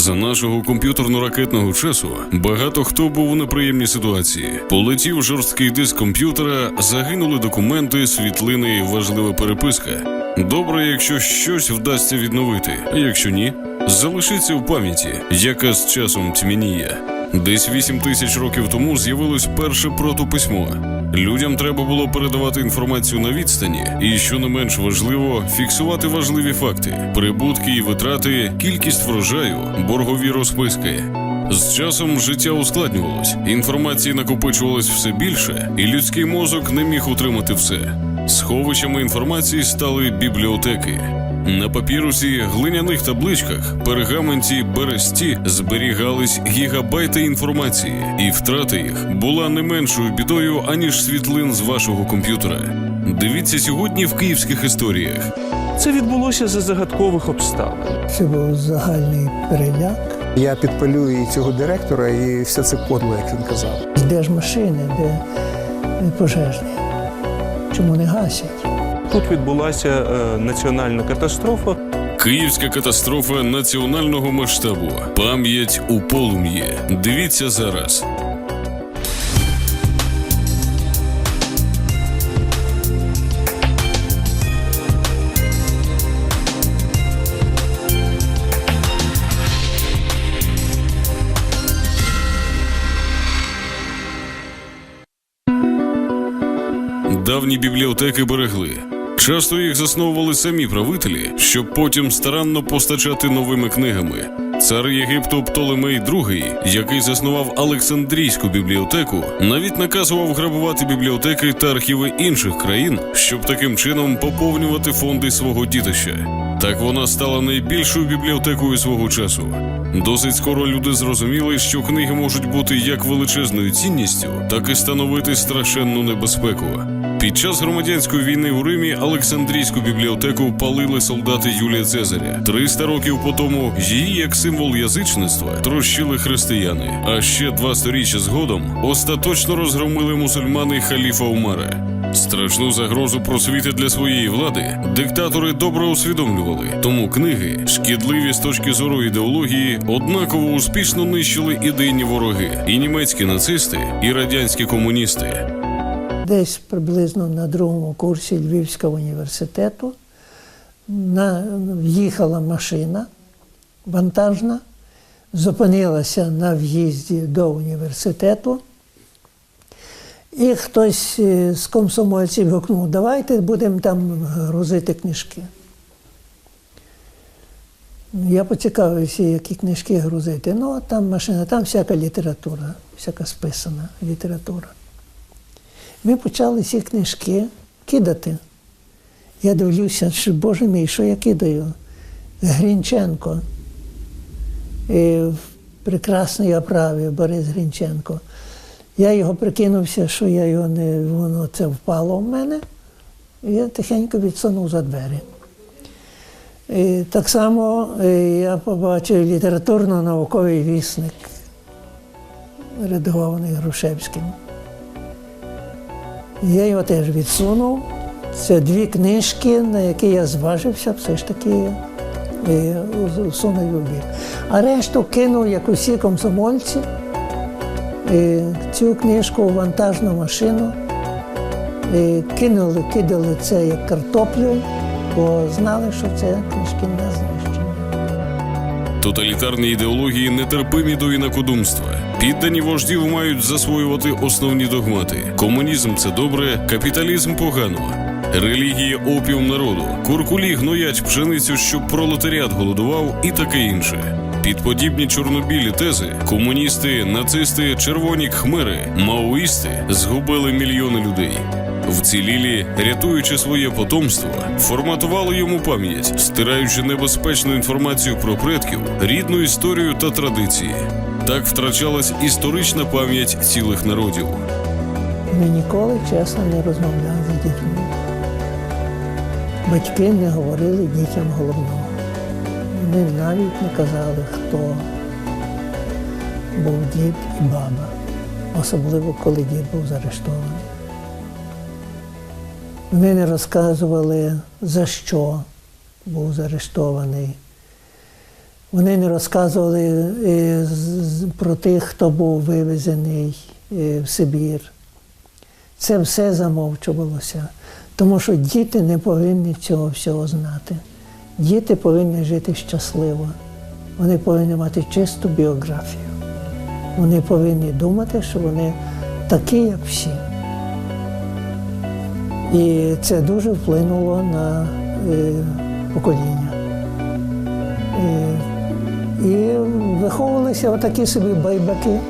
За нашого комп'ютерно-ракетного часу багато хто був у неприємній ситуації. Полетів жорсткий диск комп'ютера, загинули документи, світлини, важлива переписка. Добре, якщо щось вдасться відновити, а якщо ні, залишиться в пам'яті, яка з часом тьмяніє. Десь 8 тисяч років тому з'явилось перше протописьмо. Людям треба було передавати інформацію на відстані, і що не менш важливо, фіксувати важливі факти, прибутки і витрати, кількість врожаю, боргові розписки. З часом життя ускладнювалось, інформації накопичувалось все більше, і людський мозок не міг утримати все. Сховищами інформації стали бібліотеки. На папірусі, глиняних табличках, пергаменті, бересті зберігались гігабайти інформації, і втрата їх була не меншою бідою, аніж світлин з вашого комп'ютера. Дивіться сьогодні в київських історіях. Це відбулося за загадкових обставин. Це був загальний переляк. Я підпалюю і цього директора, і все це подло, як він казав. Де ж машини, де пожежні? Чому не гасять? Тут відбулася е, національна катастрофа. Київська катастрофа національного масштабу. Пам'ять у полум'ї. Дивіться зараз. Давні бібліотеки берегли. Часто їх засновували самі правителі, щоб потім старанно постачати новими книгами. Цар Єгипту Птолемей II, який заснував Олександрійську бібліотеку, навіть наказував грабувати бібліотеки та архіви інших країн, щоб таким чином поповнювати фонди свого дітища. Так вона стала найбільшою бібліотекою свого часу. Досить скоро люди зрозуміли, що книги можуть бути як величезною цінністю, так і становити страшенну небезпеку. Під час громадянської війни у Римі Олександрійську бібліотеку палили солдати Юлія Цезаря. 300 років по тому її як символ язичництва трощили християни. А ще два сторіччя згодом остаточно розгромили мусульмани халіфа Умара. Страшну загрозу просвіти для своєї влади диктатори добре усвідомлювали, тому книги, шкідливі з точки зору ідеології, однаково успішно нищили ідейні вороги і німецькі нацисти, і радянські комуністи. Десь приблизно на другому курсі Львівського університету на, в'їхала машина вантажна, зупинилася на в'їзді до університету. І хтось е, з комсомольців гукнув, давайте будемо там грузити книжки. Я поцікавився, які книжки грузити. Ну, там машина, там всяка література, всяка списана література. Ми почали ці книжки кидати. Я дивлюся, що, Боже мій, що я кидаю? Грінченко. І в прекрасній оправі Борис Грінченко. Я його прикинувся, що я його не, воно це впало в мене, я тихенько відсунув за двері. І так само е, я побачив літературно-науковий вісник, редагований Грушевським. Я його теж відсунув. Це дві книжки, на які я зважився, все ж таки усунув у бік. А решту кинув, як усі комсомольці, цю книжку у вантажну машину. Е, Кинули, кидали це як картоплю, бо знали, що це книжки не знищені. Тоталітарні ідеології нетерпимі до інакодумства. Піддані вождів мають засвоювати основні догмати. Комунізм це добре, капіталізм погано. Релігія опіум народу, куркулі гноять пшеницю, щоб пролетаріат голодував, і таке інше. Під подібні чорнобілі тези комуністи, нацисти, червоні кхмери, маоїсти згубили мільйони людей. Вцілілі, рятуючи своє потомство, форматували йому пам'ять, стираючи небезпечну інформацію про предків, рідну історію та традиції. Так втрачалась історична пам'ять цілих народів. Ми ніколи чесно не розмовляли з дітьми. Батьки не говорили дітям головного. Вони навіть не казали, хто був дід і баба, особливо коли дід був заарештований. Вони не розказували, за що був заарештований. Вони не розказували е, про тих, хто був вивезений е, в Сибір. Це все замовчувалося, тому що діти не повинні цього всього знати. Діти повинні жити щасливо. Вони повинні мати чисту біографію. Вони повинні думати, що вони такі, як всі. І це дуже вплинуло на е, покоління. І виховувалися отакі собі байбаки.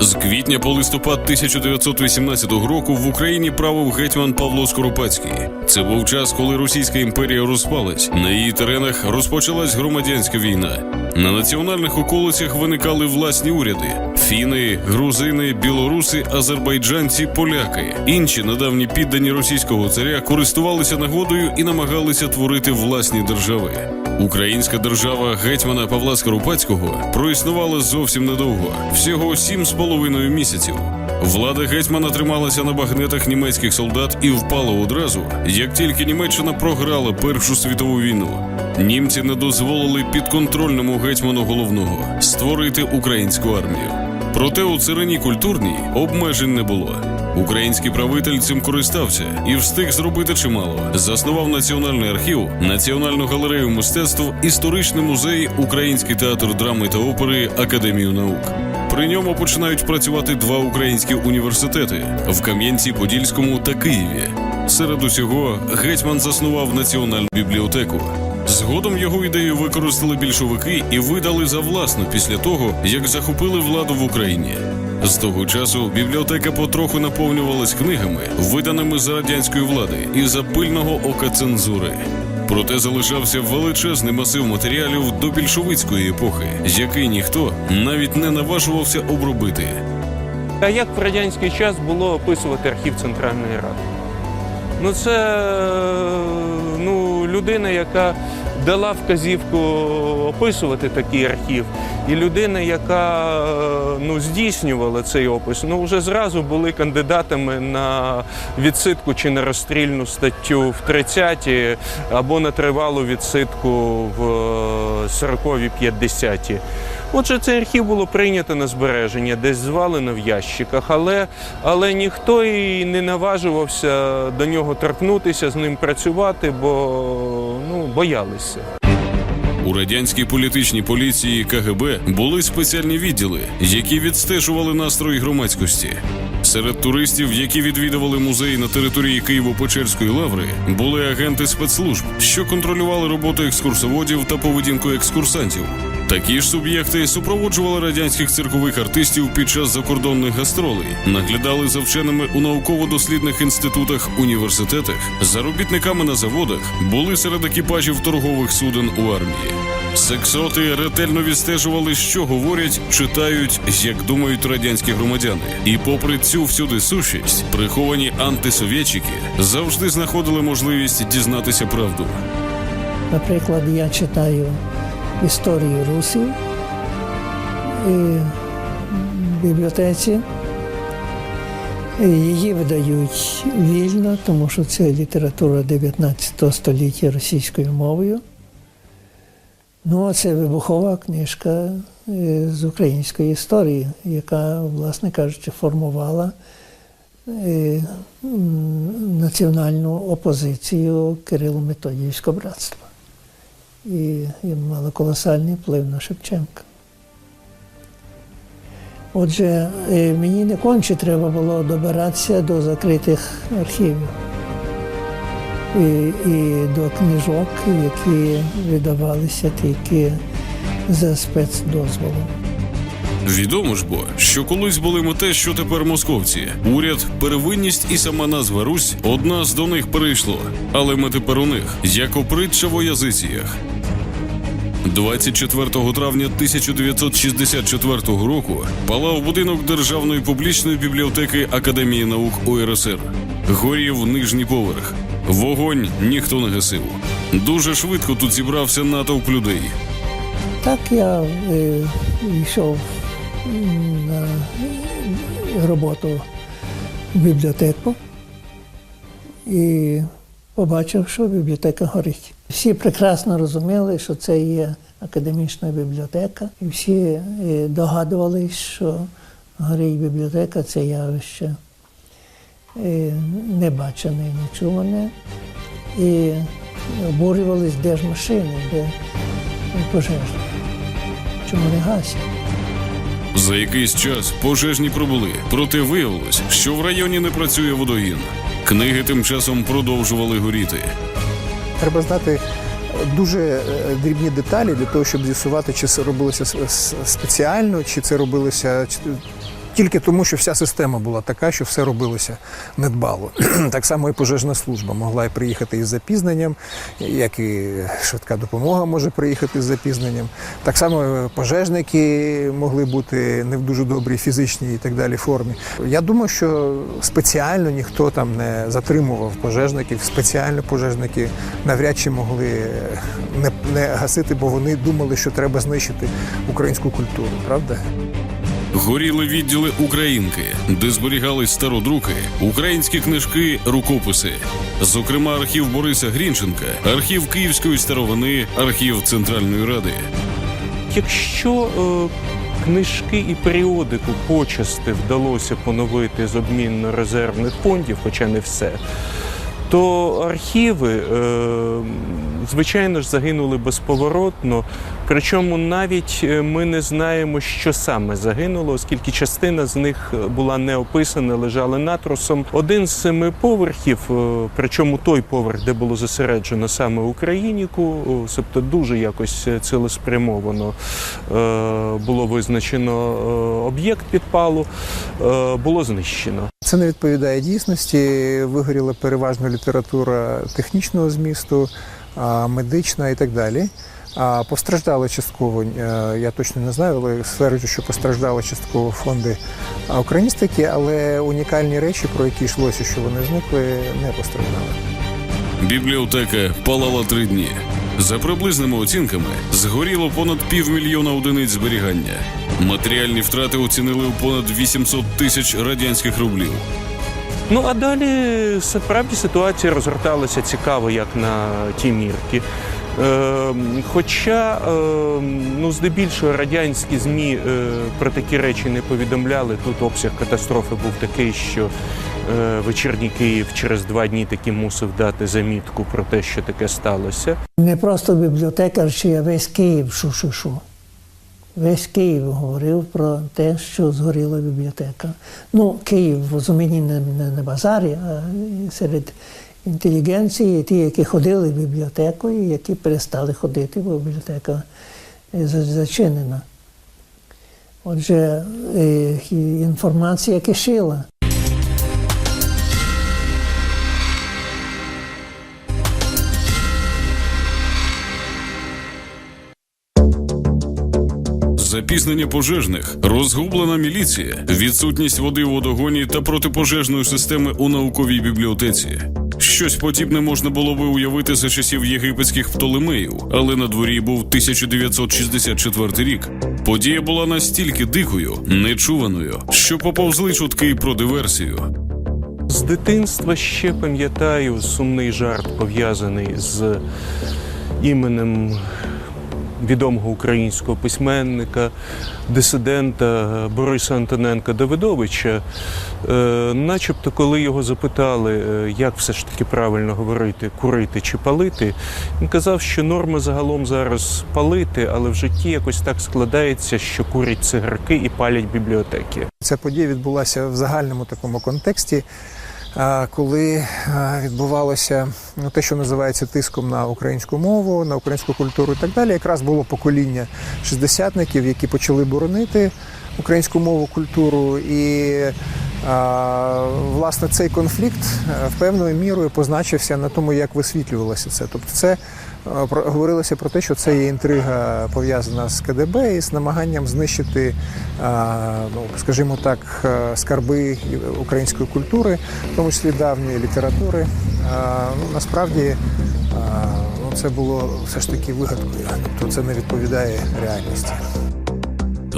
З квітня по листопад 1918 року в Україні правив гетьман Павло Скоропадський. Це був час, коли Російська імперія розпалась. На її теренах розпочалась громадянська війна. На національних околицях виникали власні уряди: фіни, грузини, білоруси, азербайджанці, поляки. Інші недавні піддані російського царя користувалися нагодою і намагалися творити власні держави. Українська держава гетьмана Павла Скоропадського проіснувала зовсім недовго, всього сім з половиною місяців. Влада гетьмана трималася на багнетах німецьких солдат і впала одразу, як тільки Німеччина програла Першу світову війну. Німці не дозволили підконтрольному гетьману головного створити українську армію. Проте у царині культурній обмежень не було. Український правитель цим користався і встиг зробити чимало. Заснував національний архів, національну галерею мистецтв, історичний музей, український театр драми та опери, академію наук. При ньому починають працювати два українські університети в Кам'янці-Подільському та Києві. Серед усього гетьман заснував національну бібліотеку. Згодом його ідею використали більшовики і видали за власну після того, як захопили владу в Україні. З того часу бібліотека потроху наповнювалась книгами, виданими за радянської влади і за пильного ока цензури. Проте залишався величезний масив матеріалів до більшовицької епохи, який ніхто навіть не наважувався обробити. А як в радянський час було описувати архів Центральної Ради? Ну, це е, ну, людина, яка дала вказівку описувати такий архів, і людина, яка е, ну, здійснювала цей опис, ну вже зразу були кандидатами на відсидку чи на розстрільну статтю в 30-ті або на тривалу відсидку в 40-ві 50-ті. Отже, цей архів було прийнято на збереження, десь звалено в ящиках, але, але ніхто і не наважувався до нього торкнутися, з ним працювати, бо ну, боялися. У радянській політичній поліції КГБ були спеціальні відділи, які відстежували настрої громадськості. Серед туристів, які відвідували музей на території Києво-Печерської лаври, були агенти спецслужб, що контролювали роботу екскурсоводів та поведінку екскурсантів. Такі ж суб'єкти супроводжували радянських циркових артистів під час закордонних гастролей, наглядали за вченими у науково-дослідних інститутах, університетах, за робітниками на заводах, були серед екіпажів торгових суден у армії. Сексоти ретельно відстежували, що говорять, читають, як думають радянські громадяни. І попри цю всюди сущість, приховані антисовєтчики завжди знаходили можливість дізнатися правду. Наприклад, я читаю історію русів і в бібліотеці. Її видають вільно, тому що це література 19 століття російською мовою. Ну, а це вибухова книжка е, з української історії, яка, власне кажучи, формувала е, національну опозицію Кирило Методіївського братства. І, і мала колосальний вплив на Шевченка. Отже, е, мені не конче треба було добиратися до закритих архівів і, і до книжок, які видавалися тільки за спецдозволом. Відомо ж бо, що колись були ми те, що тепер московці. Уряд, первинність і сама назва Русь одна з до них перейшло. Але ми тепер у них, як опритча в язиціях. 24 травня 1964 року палав будинок Державної публічної бібліотеки Академії наук УРСР. Горів нижній поверх. Вогонь ніхто не гасив. Дуже швидко тут зібрався натовп людей. Так я е, йшов на роботу в бібліотеку і побачив, що бібліотека горить. Всі прекрасно розуміли, що це є академічна бібліотека. І всі е, догадувались, що горить бібліотека це явище е, небачене, нечуване. І обурювались, де ж машини, де пожежні. Чому не гасять? За якийсь час пожежні прибули, проте виявилось, що в районі не працює водогін. Книги тим часом продовжували горіти. Треба знати дуже е, дрібні деталі для того, щоб з'ясувати, чи це робилося спеціально, чи це робилося тільки тому, що вся система була така, що все робилося недбало. Так само і пожежна служба могла і приїхати із запізненням, як і швидка допомога може приїхати з запізненням. Так само е, пожежники могли бути не в дуже добрій фізичній і так далі формі. Я думаю, що спеціально ніхто там не затримував пожежників, спеціально пожежники навряд чи могли е, не, не гасити, бо вони думали, що треба знищити українську культуру, правда? Горіли відділи Українки, де зберігались стародруки, українські книжки, рукописи. Зокрема, архів Бориса Грінченка, архів Київської старовини, архів Центральної Ради. Якщо е, книжки і періодику почасти вдалося поновити з обмінно-резервних фондів, хоча не все, то архіви, е, звичайно ж, загинули безповоротно. Причому навіть е, ми не знаємо, що саме загинуло, оскільки частина з них була не описана, лежали натрусом. Один з семи поверхів, е, причому той поверх, де було зосереджено саме Україніку, тобто дуже якось е, цілеспрямовано е, було визначено е, об'єкт підпалу, е, було знищено. Це не відповідає дійсності. Вигоріла переважно література технічного змісту, медична і так далі. Постраждали частково, е, я точно не знаю, але стверджую, що постраждали частково фонди україністики, але унікальні речі, про які йшлося, що вони зникли, не постраждали. Бібліотека палала три дні. За приблизними оцінками, згоріло понад півмільйона одиниць зберігання. Матеріальні втрати оцінили у понад 800 тисяч радянських рублів. Ну а далі справді ситуація розгорталася цікаво, як на ті мірки. Е, хоча, е, ну, здебільшого радянські ЗМІ е, про такі речі не повідомляли. Тут обсяг катастрофи був такий, що е, вечірній Київ через два дні таки мусив дати замітку про те, що таке сталося. Не просто бібліотекар, чи а весь Київ шу-шу-шу. Весь Київ говорив про те, що згоріла бібліотека. Ну, Київ в розумінні не, не на базарі, а серед інтелігенції, ті, які ходили в бібліотеку, які перестали ходити, бо бібліотека е, зачинена. Отже, е, інформація кишила. Запізнення пожежних, розгублена міліція, відсутність води в водогоні та протипожежної системи у науковій бібліотеці. Щось подібне можна було би уявити за часів єгипетських Птолемеїв, але на дворі був 1964 рік. Подія була настільки дикою, нечуваною, що поповзли чутки про диверсію. З дитинства ще пам'ятаю сумний жарт пов'язаний з іменем відомого українського письменника, дисидента Бориса Антоненка Давидовича. Е, начебто, коли його запитали, е, як все ж таки правильно говорити, курити чи палити, він казав, що норма загалом зараз палити, але в житті якось так складається, що курять цигарки і палять бібліотеки. Ця подія відбулася в загальному такому контексті, коли відбувалося ну, те, що називається тиском на українську мову, на українську культуру і так далі. Якраз було покоління шістдесятників, які почали боронити українську мову, культуру. І власне цей конфлікт е, певною мірою позначився на тому, як висвітлювалося це. Тобто, це говорилося про те, що це є інтрига пов'язана з КДБ і з намаганням знищити, ну скажімо так, е, скарби української культури, в тому числі давньої літератури. Ну насправді ну, це було все ж таки вигадкою, тобто це не відповідає реальності.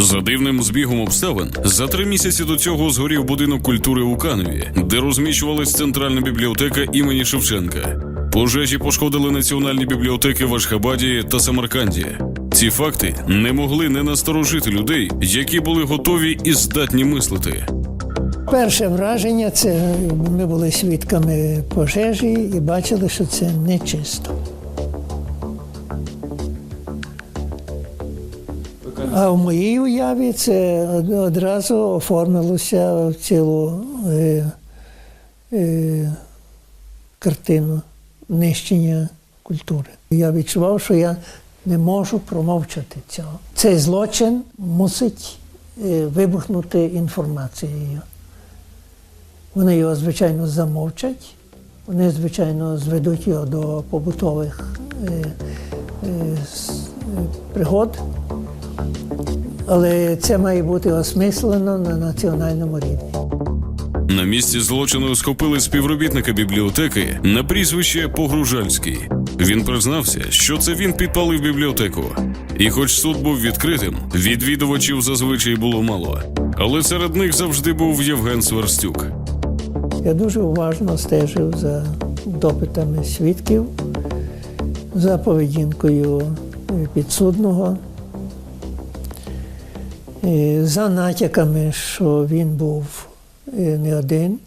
За дивним збігом обставин, за три місяці до цього згорів будинок культури у Каневі, де розміщувалась центральна бібліотека імені Шевченка. Пожежі пошкодили національні бібліотеки в Ашхабаді та Самарканді. Ці факти не могли не насторожити людей, які були готові і здатні мислити. Перше враження це ми були свідками пожежі і бачили, що це нечисто. А в моїй уяві це одразу оформилося в цілу е, е, картину нищення культури. Я відчував, що я не можу промовчати цього. Цей злочин мусить е, вибухнути інформацією. Вони його, звичайно, замовчать, вони, звичайно, зведуть його до побутових е, е, пригод. Але це має бути осмислено на національному рівні. На місці злочину схопили співробітника бібліотеки на прізвище Погружальський. Він признався, що це він підпалив бібліотеку. І хоч суд був відкритим, відвідувачів зазвичай було мало. Але серед них завжди був Євген Сверстюк. Я дуже уважно стежив за допитами свідків, за поведінкою підсудного, за натяками, що він був не один,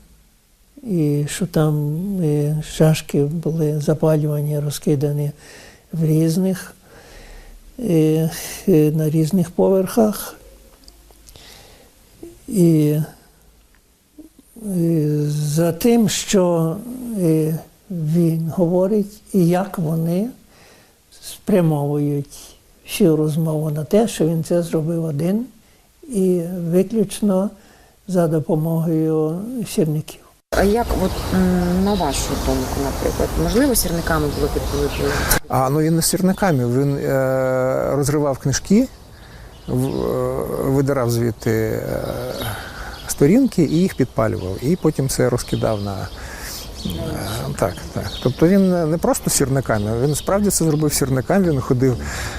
і що там е, шашки були запалювані, розкидані в різних, е, е, на різних поверхах. І е, за тим, що е, він говорить і як вони спрямовують всю розмову на те, що він це зробив один і виключно за допомогою сірників. А як, от на вашу думку, наприклад, можливо, сірниками було підпалити? А ну він не сірниками, він е, розривав книжки, в- е, видирав звідти е, сторінки і їх підпалював. І потім це розкидав на. Е, Так, так. Тобто він не просто сірниками, він справді це зробив сірниками. Він ходив.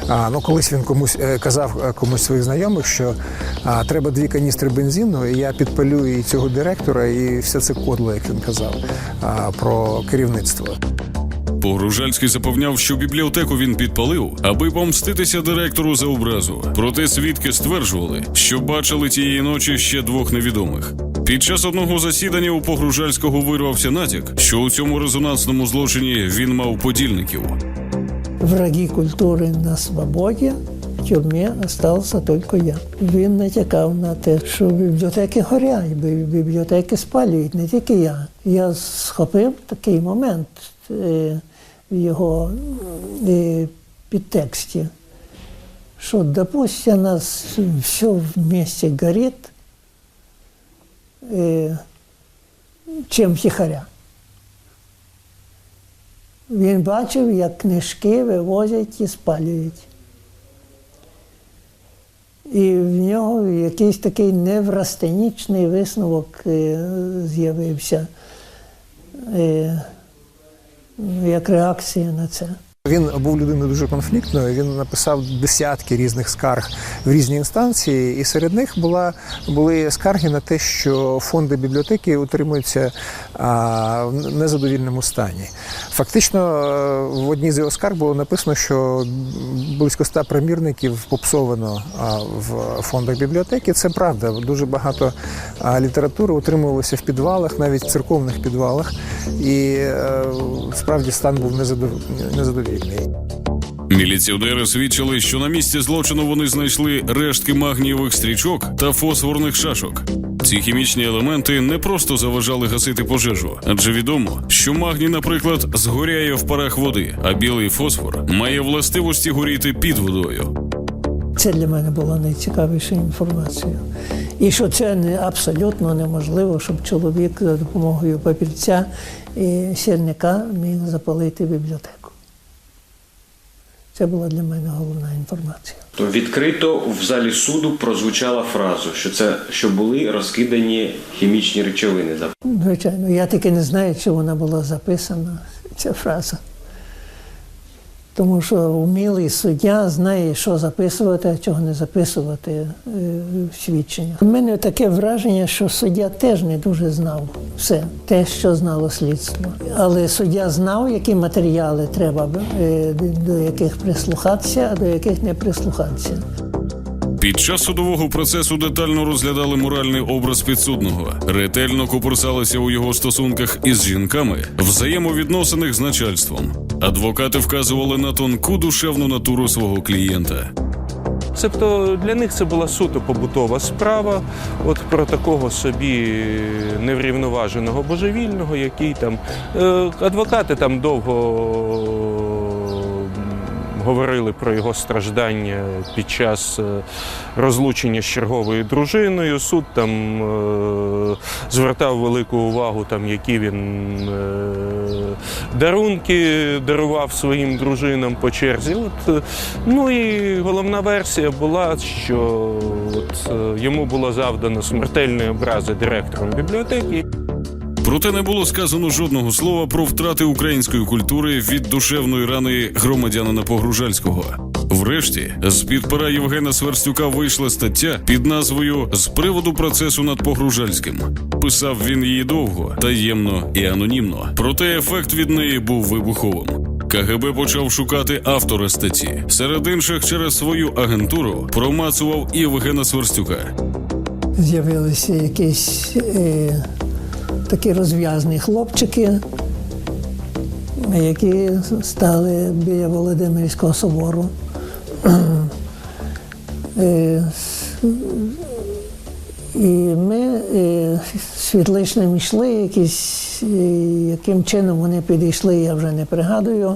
А, ну, колись він комусь е, казав е, комусь своїх знайомих, що а, треба дві каністри бензину, і я підпалю і цього директора, і все це кодло, як він казав, а, про керівництво. Погружальський запевняв, що бібліотеку він підпалив, аби помститися директору за образу. Проте свідки стверджували, що бачили тієї ночі ще двох невідомих. Під час одного засідання у Погружальського вирвався натяк, що у цьому резонансному злочині він мав подільників. Враги культури на свободі. В тюрмі залишився тільки я. Він натякав на те, що бібліотеки горять, бі- бібліотеки спалюють, не тільки я. Я схопив такий момент е, в його е, підтексті, що, допустим, нас все вместе горить, е, чим втіхаря. Він бачив, як книжки вивозять і спалюють. І в нього якийсь такий неврастенічний висновок е, з'явився е, як реакція на це. Він був людиною дуже конфліктною. Він написав десятки різних скарг в різні інстанції, і серед них була були скарги на те, що фонди бібліотеки утримуються в незадовільному стані. Фактично, е, в одній з його скарг було написано, що близько ста примірників попсовано в фондах бібліотеки. Це правда. Дуже багато літератури утримувалося в підвалах, навіть в церковних підвалах, і е, справді стан був незадов- незадовільний. Міліціонери свідчили, що на місці злочину вони знайшли рештки магнієвих стрічок та фосфорних шашок. Ці хімічні елементи не просто заважали гасити пожежу, адже відомо, що магній, наприклад, згоряє в парах води, а білий фосфор має властивості горіти під водою. Це для мене була найцікавіша інформація. І що це не абсолютно неможливо, щоб чоловік за допомогою папірця і сірника міг запалити бібліотеку. Це була для мене головна інформація. То відкрито в залі суду прозвучала фраза, що це що були розкидані хімічні речовини. Звичайно, я таки не знаю, чи вона була записана, ця фраза. Тому що вмілий суддя знає, що записувати, а чого не записувати е, в свідченнях. У мене таке враження, що суддя теж не дуже знав все, те, що знало слідство. Але суддя знав, які матеріали треба, е, до яких прислухатися, а до яких не прислухатися. Під час судового процесу детально розглядали моральний образ підсудного, ретельно копирсалися у його стосунках із жінками, взаємовідносинах з начальством. Адвокати вказували на тонку душевну натуру свого клієнта. Тобто для них це була суто побутова справа, от про такого собі неврівноваженого божевільного, який там е, адвокати там довго говорили про його страждання під час е, розлучення з черговою дружиною. Суд там е, звертав велику увагу, там які він е, дарунки дарував своїм дружинам по черзі. От, ну і головна версія була, що от, йому було завдано смертельної образи директором бібліотеки. Проте не було сказано жодного слова про втрати української культури від душевної рани громадянина Погружальського. Врешті, з під пера Євгена Сверстюка вийшла стаття під назвою З приводу процесу над Погружальським. Писав він її довго, таємно і анонімно. Проте ефект від неї був вибуховим. КГБ почав шукати автора статті. Серед інших, через свою агентуру промацував Євгена Сверстюка. З'явилися якісь е, такі розв'язні хлопчики, які стали біля Володимирського собору. Е, і ми е, світличним йшли, якісь, е, яким чином вони підійшли, я вже не пригадую.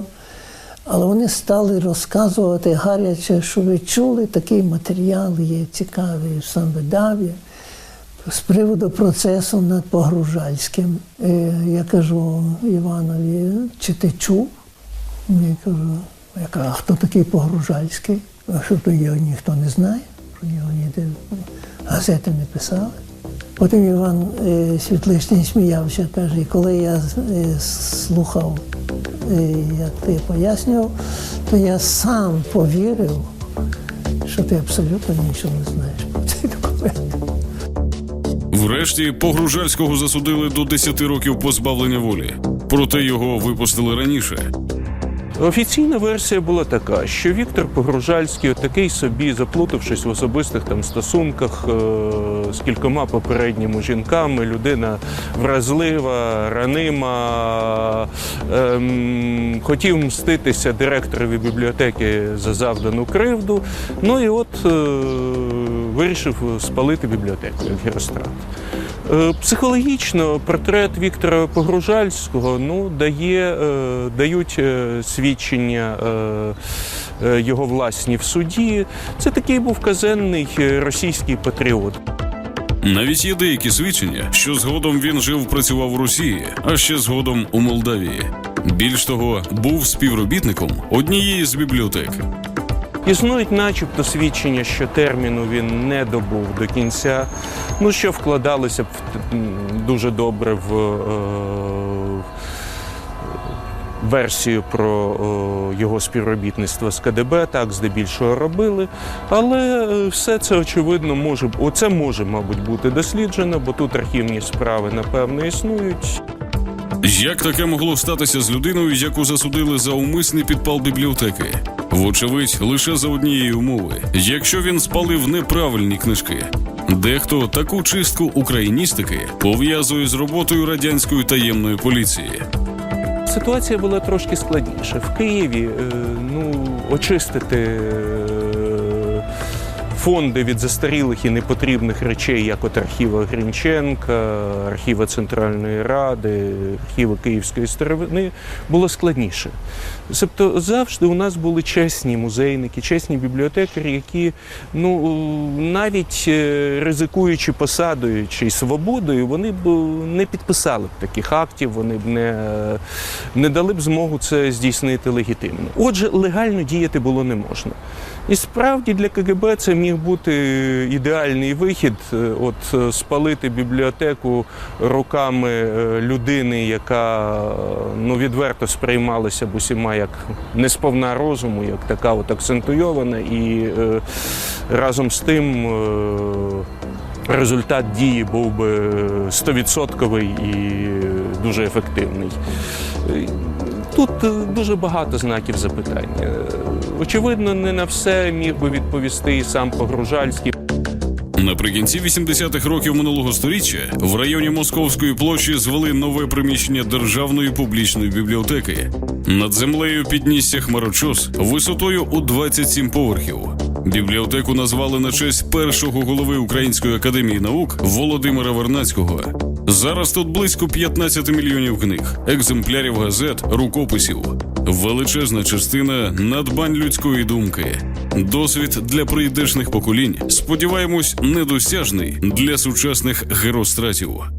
Але вони стали розказувати гаряче, що ви чули, такий матеріал є цікавий в Самбедаві з приводу процесу над Погружальським. Е, Я кажу Іванові, чи ти чув? Я кажу, а хто такий Погружальський? А що то його ніхто не знає, про нього ніде газети не писали. Потім Іван е, Світличний сміявся, каже, коли я е, слухав, як ти пояснював, то я сам повірив, що ти абсолютно нічого не знаєш про цей документ. Врешті Погружальського засудили до 10 років позбавлення волі. Проте його випустили раніше. Офіційна версія була така, що Віктор Погружальський, такий собі, заплутавшись в особистих там стосунках е, з кількома попередніми жінками, людина вразлива, ранима, ем, хотів мститися директорові бібліотеки за завдану кривду. Ну і от е, вирішив спалити бібліотеку Герострат. Е, Психологічно портрет Віктора Погружальського ну, дає, е, дають е, свідчення е, е, його власні в суді. Це такий був казенний е, російський патріот. Навіть є деякі свідчення, що згодом він жив працював у Росії, а ще згодом у Молдавії. Більш того, був співробітником однієї з бібліотек. Існують начебто свідчення, що терміну він не добув до кінця, ну що вкладалося б дуже добре в е, версію про е, його співробітництво з КДБ, так здебільшого робили. Але е, все це очевидно може оце може, мабуть, бути досліджено, бо тут архівні справи напевно існують. Як таке могло статися з людиною, яку засудили за умисний підпал бібліотеки? Вочевидь, лише за однієї умови, якщо він спалив неправильні книжки. Дехто таку чистку україністики пов'язує з роботою радянської таємної поліції. Ситуація була трошки складніша. В Києві е, ну, очистити е, фонди від застарілих і непотрібних речей, як от архіва Грінченка, архіва Центральної Ради, архіва Київської старовини, було складніше. Тобто завжди у нас були чесні музейники, чесні бібліотекарі, які ну, навіть е, ризикуючи посадою чи свободою, вони б не підписали б таких актів, вони б не, не дали б змогу це здійснити легітимно. Отже, легально діяти було не можна. І справді для КГБ це міг бути ідеальний вихід, е, от е, спалити бібліотеку руками е, людини, яка ну, відверто сприймалася б усіма як несповна розуму, як така от акцентуйована, і е, разом з тим е, результат дії був би стовідсотковий і дуже ефективний. Тут е, дуже багато знаків запитання. Е, Очевидно, не на все міг би відповісти і сам Погружальський. Наприкінці 80-х років минулого століття в районі Московської площі звели нове приміщення державної публічної бібліотеки. Над землею піднісся хмарочос висотою у 27 поверхів. Бібліотеку назвали на честь першого голови Української академії наук Володимира Вернацького. Зараз тут близько 15 мільйонів книг, екземплярів газет, рукописів. Величезна частина надбань людської думки. Досвід для прийдешних поколінь. Сподіваємось, недосяжний для сучасних геростратів.